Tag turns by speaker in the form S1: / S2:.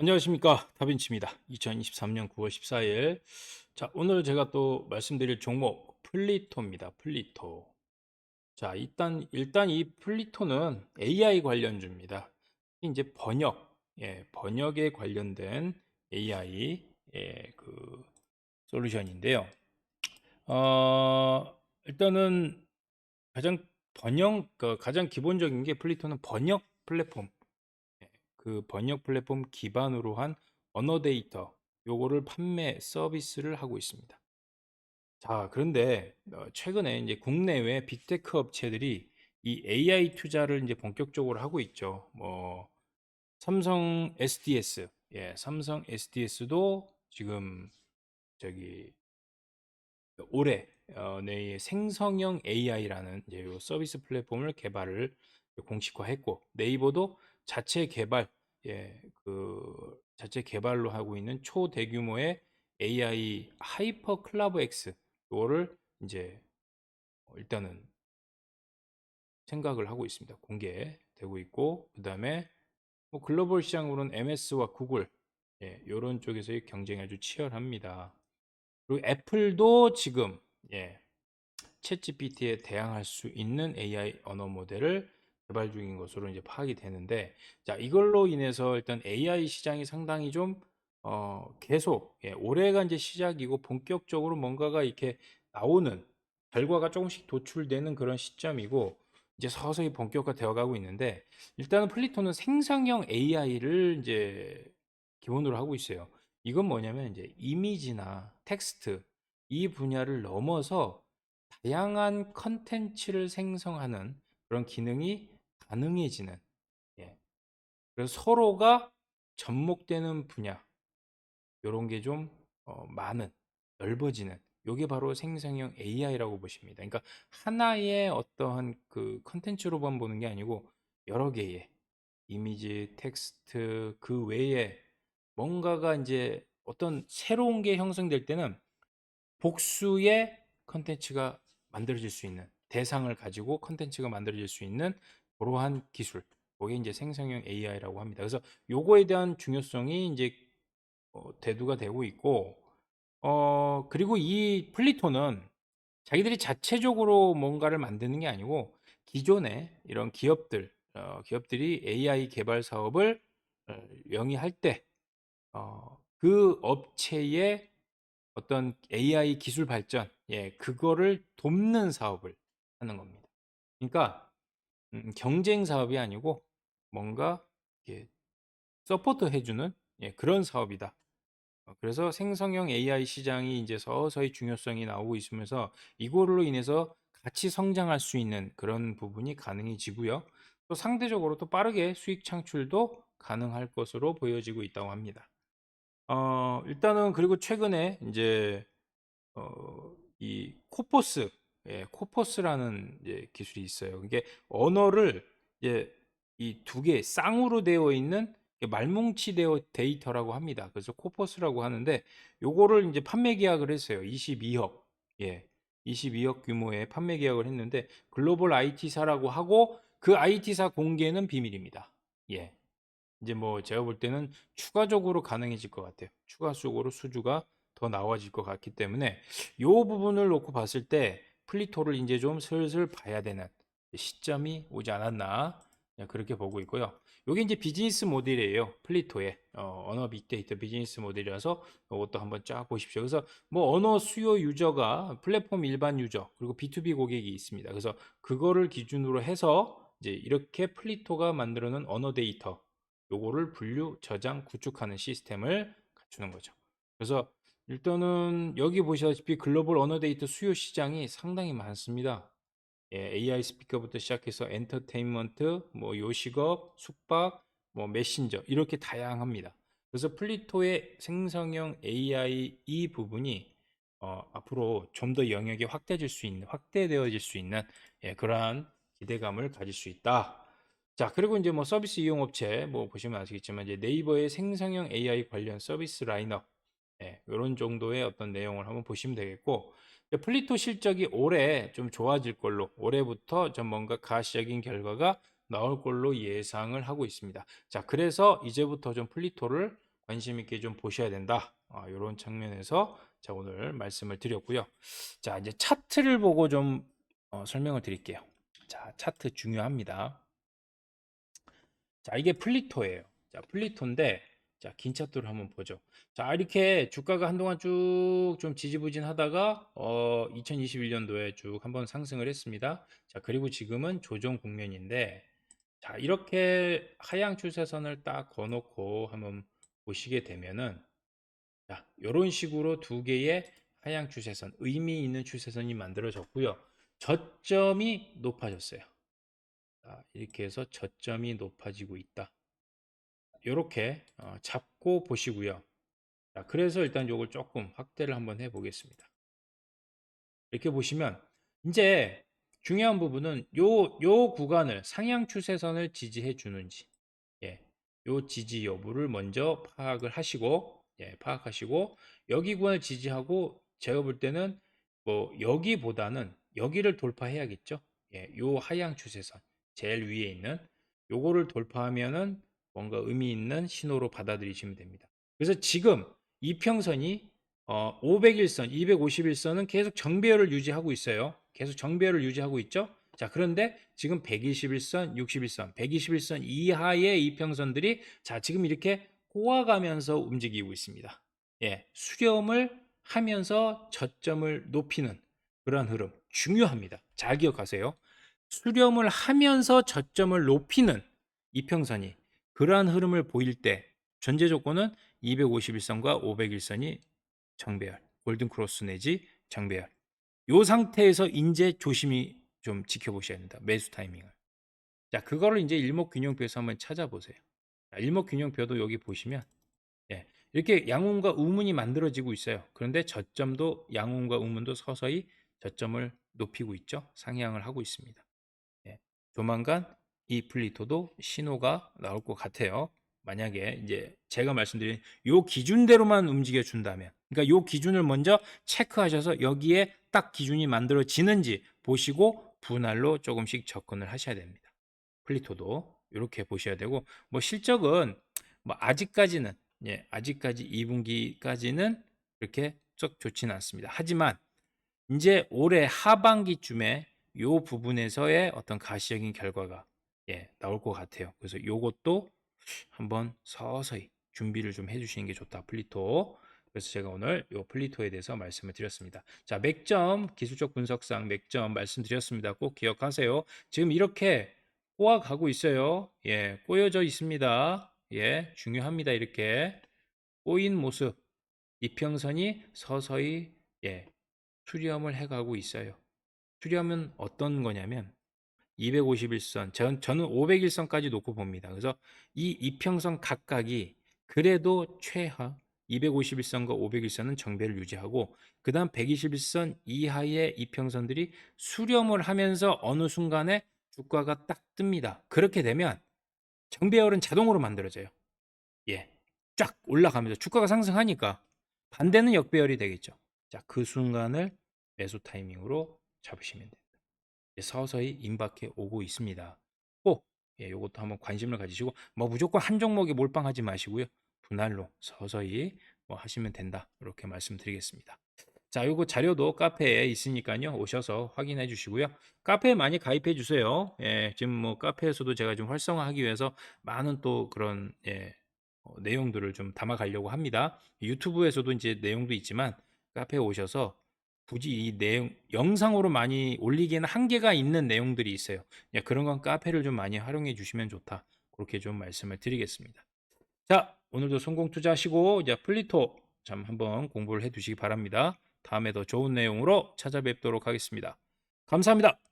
S1: 안녕하십니까 다빈치입니다. 2023년 9월 14일 자 오늘 제가 또 말씀드릴 종목 플리토입니다. 플리토 자 일단 일단 이 플리토는 AI 관련주입니다. 이제 번역 예 번역에 관련된 AI 예 그 솔루션인데요. 어 일단은 가장 번역 그 가장 기본적인 게 플리토는 번역 플랫폼 예, 그 번역 플랫폼 기반으로 한 언어 데이터 요거를 판매 서비스를 하고 있습니다. 자, 그런데 어, 최근에 이제 국내외 빅테크 업체들이 이 AI 투자를 이제 본격적으로 하고 있죠. 뭐 삼성 SDS, 예, 삼성 SDS도 지금 저기 올해 어, 내에 생성형 AI라는 이제 요 서비스 플랫폼을 개발을 공식화했고 네이버도 자체 개발 예, 그 자체 개발로 하고 있는 초대규모의 AI 하이퍼 클라브 X 요거를 이제 어, 일단은 생각을 하고 있습니다. 공개되고 있고 그 다음에 뭐 글로벌 시장으로는 MS와 구글 예, 요런 쪽에서의 경쟁이 아주 치열합니다. 그리고 애플도 지금 예, 챗GPT에 대항할 수 있는 AI 언어 모델을 개발 중인 것으로 이제 파악이 되는데, 자, 이걸로 인해서 일단 AI 시장이 상당히 좀, 어, 계속, 예, 올해가 이제 시작이고 본격적으로 뭔가가 이렇게 나오는 결과가 조금씩 도출되는 그런 시점이고, 이제 서서히 본격화 되어 가고 있는데, 일단은 플리토는 생성형 AI를 이제 기본으로 하고 있어요. 이건 뭐냐면 이제 이미지나 텍스트 이 분야를 넘어서 다양한 컨텐츠를 생성하는 그런 기능이 가능해지는 예. 그래서 서로가 접목되는 분야 요런 게좀 어, 많은 넓어지는 요게 바로 생성형 AI라고 보십니다. 그러니까 하나의 어떠한 그 컨텐츠로만 보는 게 아니고 여러 개의 이미지, 텍스트 그 외에 뭔가가 이제 어떤 새로운 게 형성될 때는 복수의 컨텐츠가 만들어질 수 있는 대상을 가지고 컨텐츠가 만들어질 수 있는 그러한 기술 그게 이제 생성형 AI라고 합니다. 그래서 요거에 대한 중요성이 이제 어, 대두가 되고 있고 어 그리고 이 플리토는 자기들이 자체적으로 뭔가를 만드는 게 아니고 기존에 이런 기업들 어, 기업들이 AI 개발 사업을 어, 영위할 때 어, 그 업체의 어떤 AI 기술 발전, 예, 그거를 돕는 사업을 하는 겁니다. 그러니까 음, 경쟁 사업이 아니고 뭔가 서포트 해주는 예, 그런 사업이다. 어, 그래서 생성형 AI 시장이 이제 서서히 중요성이 나오고 있으면서 이거로 인해서 같이 성장할 수 있는 그런 부분이 가능해지고요. 또 상대적으로 또 빠르게 수익 창출도 가능할 것으로 보여지고 있다고 합니다. 어 일단은 그리고 최근에 인제 어 이 코포스 예 코포스라는 이제 기술이 있어요. 이게 언어를 이제 이두 개 쌍으로 되어 있는 말뭉치 데어 데이터라고 합니다. 그래서 코포스라고 하는데 요거를 인제 판매 계약을 했어요. 22억 예 22억 규모의 판매 계약을 했는데 글로벌 IT사라고 하고 그 IT사 공개는 비밀입니다. 예. 이제 뭐 제가 볼 때는 추가적으로 가능해질 것 같아요. 추가적으로 수주가 더 나와질 것 같기 때문에 요 부분을 놓고 봤을 때 플리토를 이제 좀 슬슬 봐야 되는 시점이 오지 않았나 그렇게 보고 있고요. 요게 이제 비즈니스 모델이에요. 플리토의 어, 언어 빅데이터 비즈니스 모델이라서 이것도 한번 쫙 보십시오. 그래서 뭐 언어 수요 유저가 플랫폼 일반 유저 그리고 B2B 고객이 있습니다. 그래서 그거를 기준으로 해서 이제 이렇게 플리토가 만들어낸 언어 데이터 요거를 분류, 저장, 구축하는 시스템을 갖추는 거죠. 그래서 일단은 여기 보시다시피 글로벌 언어 데이터 수요 시장이 상당히 많습니다. 예, AI 스피커부터 시작해서 엔터테인먼트, 뭐 요식업, 숙박, 뭐 메신저 이렇게 다양합니다. 그래서 플리토의 생성형 AI 이 부분이 어, 앞으로 좀 더 영역이 확대될 수 있는, 확대되어질 수 있는 예, 그러한 기대감을 가질 수 있다. 자, 그리고 이제 뭐 서비스 이용 업체 뭐 보시면 아시겠지만 이제 네이버의 생성형 AI 관련 서비스 라인업 예, 이런 정도의 어떤 내용을 한번 보시면 되겠고 플리토 실적이 올해 좀 좋아질 걸로 올해부터 좀 뭔가 가시적인 결과가 나올 걸로 예상을 하고 있습니다. 자, 그래서 이제부터 좀 플리토를 관심 있게 좀 보셔야 된다. 아, 이런 측면에서 자 오늘 말씀을 드렸고요. 자 이제 차트를 보고 좀 어, 설명을 드릴게요. 자 차트 중요합니다. 자 이게 플리토예요. 자 플리토인데 자 긴 차트를 한번 보죠. 자 이렇게 주가가 한동안 쭉 좀 지지부진 하다가 어 2021년도에 쭉 한번 상승을 했습니다. 자 그리고 지금은 조정 국면인데 자 이렇게 하향 추세선을 딱 거놓고 한번 보시게 되면은 자 이런 식으로 두 개의 하향 추세선 의미 있는 추세선이 만들어졌고요. 저점이 높아졌어요. 자, 이렇게 해서 저점이 높아지고 있다. 이렇게 어, 잡고 보시고요. 자, 그래서 일단 요걸 조금 확대를 한번 해 보겠습니다. 이렇게 보시면 이제 중요한 부분은 요, 요 구간을 상향 추세선을 지지해 주는지 예, 요 지지 여부를 먼저 파악을 하시고 예, 파악하시고 여기 구간을 지지하고 제가 볼 때는 뭐 여기보다는 여기를 돌파해야겠죠. 예, 요 하향 추세선 제일 위에 있는 요거를 돌파하면은 뭔가 의미 있는 신호로 받아들이시면 됩니다. 그래서 지금 이평선이 어, 500일선, 251선은 계속 정배열을 유지하고 있어요. 계속 정배열을 유지하고 있죠. 자, 그런데 지금 121선, 61선, 121선 이하의 이평선들이 자, 지금 이렇게 꼬아가면서 움직이고 있습니다. 예, 수렴을 하면서 저점을 높이는 그러한 흐름 중요합니다. 잘 기억하세요. 수렴을 하면서 저점을 높이는 이평선이 그러한 흐름을 보일 때 전제 조건은 251선과 501선이 정배열, 골든 크로스 내지 정배열. 요 상태에서 이제 조심히 좀 지켜보셔야 된다. 매수 타이밍을. 자, 그거를 이제 일목균형표에서 한번 찾아보세요. 자, 일목균형표도 여기 보시면 예, 이렇게 양운과 우문이 만들어지고 있어요. 그런데 저점도 양운과 우문도 서서히 저점을 높이고 있죠. 상향을 하고 있습니다. 예, 조만간 이 플리토도 신호가 나올 것 같아요. 만약에 이제 제가 말씀드린 요 기준대로만 움직여 준다면 그러니까 요 기준을 먼저 체크하셔서 여기에 딱 기준이 만들어지는지 보시고 분할로 조금씩 접근을 하셔야 됩니다. 플리토도 이렇게 보셔야 되고 뭐 실적은 뭐 아직까지는 예, 아직까지 2분기까지는 그렇게 썩 좋지는 않습니다. 하지만 이제 올해 하반기쯤에 요 부분에서의 어떤 가시적인 결과가 예, 나올 것 같아요. 그래서 요것도 한번 서서히 준비를 좀 해주시는 게 좋다. 플리토. 그래서 제가 오늘 요 플리토에 대해서 말씀을 드렸습니다. 자, 맥점 기술적 분석상 맥점 말씀드렸습니다. 꼭 기억하세요. 지금 이렇게 꼬아 가고 있어요. 예, 꼬여져 있습니다. 예, 중요합니다. 이렇게 꼬인 모습 이평선이 서서히 예, 수렴을 해가고 있어요. 수렴은 어떤 거냐면 251선, 전, 저는 501선까지 놓고 봅니다. 그래서 이 이평선 각각이 그래도 최하 251선과 501선은 정배를 유지하고 그 다음 121선 이하의 이평선들이 수렴을 하면서 어느 순간에 주가가 딱 뜹니다. 그렇게 되면 정배열은 자동으로 만들어져요. 예. 쫙 올라가면서 주가가 상승하니까 반대는 역배열이 되겠죠. 자, 그 순간을 매수 타이밍으로 잡으시면 됩니다. 서서히 임박해 오고 있습니다. 꼭 예, 이것도 한번 관심을 가지시고 뭐 무조건 한 종목에 몰빵하지 마시고요. 분할로 서서히 뭐 하시면 된다. 이렇게 말씀드리겠습니다. 자, 요거 자료도 카페에 있으니까요. 오셔서 확인해 주시고요. 카페에 많이 가입해 주세요. 예, 지금 뭐 카페에서도 제가 좀 활성화하기 위해서 많은 또 그런 예, 어, 내용들을 좀 담아 가려고 합니다. 유튜브에서도 이제 내용도 있지만 카페에 오셔서 굳이 이 내용 영상으로 많이 올리기에는 한계가 있는 내용들이 있어요. 야, 그런 건 카페를 좀 많이 활용해 주시면 좋다. 그렇게 좀 말씀을 드리겠습니다. 자, 오늘도 성공 투자하시고 이제 플리토 참 한번 공부를 해 두시기 바랍니다. 다음에 더 좋은 내용으로 찾아뵙도록 하겠습니다. 감사합니다.